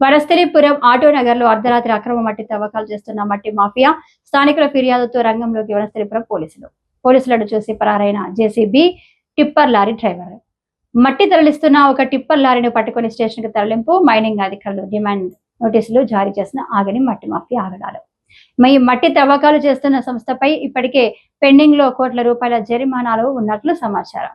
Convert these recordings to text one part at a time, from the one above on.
వరస్థలిపురం auto నగర్లో అర్ధరాత్రి అక్రమ మట్టి తవ్వకాలు చేస్తున్న మట్టి మాఫియా స్థానికుల ఫిర్యాదుతో రంగంలోకి వనస్థలిపురం పోలీసులు. పోలీసులను చూసి పరారైన జేసీబీ టిప్పర్ లారీ డ్రైవర్. మట్టి తరలిస్తున్న ఒక టిప్పర్ లారీని పట్టుకుని స్టేషన్ తరలింపు మైనింగ్ అధికారులు డిమాండ్ నోటీసులు జారీ చేసిన ఆగని మట్టి మాఫియా ఆగడాలు. ఈ మట్టి తవ్వకాలు చేస్తున్న సంస్థపై ఇప్పటికే పెండింగ్లో కోట్ల రూపాయల జరిమానాలు ఉన్నట్లు సమాచారం.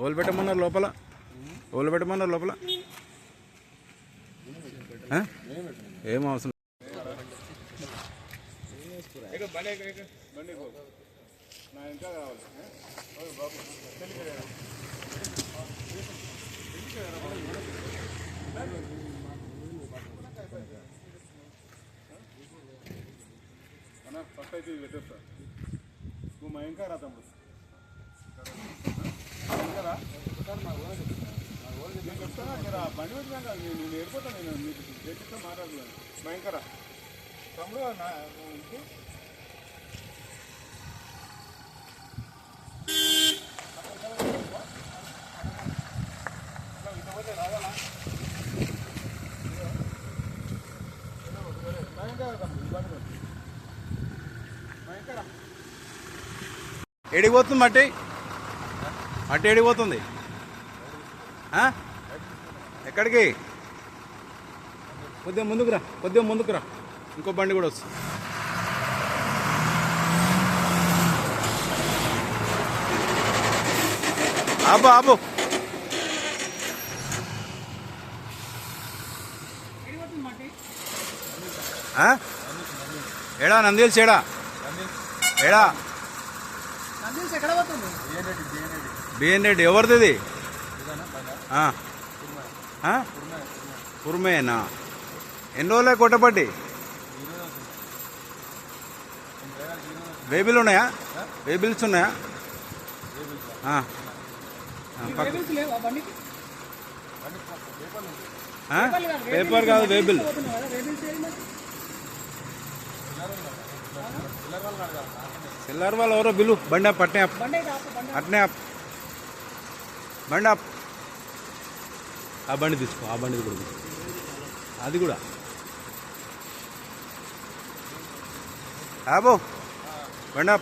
ఓలు పెట్టమన్నారు లోపల? ఓలు పెట్టమన్నారు లోపల? ఏం అవసరం? ఫస్ట్ అయితే పెట్టేస్తా. నువ్వు మా ఇంకా రా తమ్ముడు. నేను చెప్తాను మీరు ఆ బండి పెట్టినాక నేను నేను ఏడిపోతాను నేను మీకు చేపిస్తే మాట్లాడలేదు భయంకర. తమ్ముడు నా ఇంటి ఏడిపోతుంది మట్టి? మట్టి ఏడిపోతుంది ఆ? ఎక్కడికి? కొద్దిగా ముందుకు రా కొద్దిగా ముందుకు రా. ఇంకో బండి కూడా వస్తుంది. ఆపు ఆపు. ఆ? ఏడా నందిల్స్ ఏడా? ఏడా? బిఎన్ రెడ్డి ఎవరిది ఇది? కుర్మేనా? ఎన్ని రోజులే కొట్టబట్టి? వేబిల్ ఉన్నాయా? వేబిల్స్ ఉన్నాయా? పేపర్ కాదు వేబిల్ సెల్లార్ వాళ్ళు ఎవరో బిల్లు. బండి అప్ అట్నే అప్ అట్నే అప్ బండి ఆ బండి తీసుకో ఆ బండి కూడా తీసుకో. అది కూడా. ఆబో బండి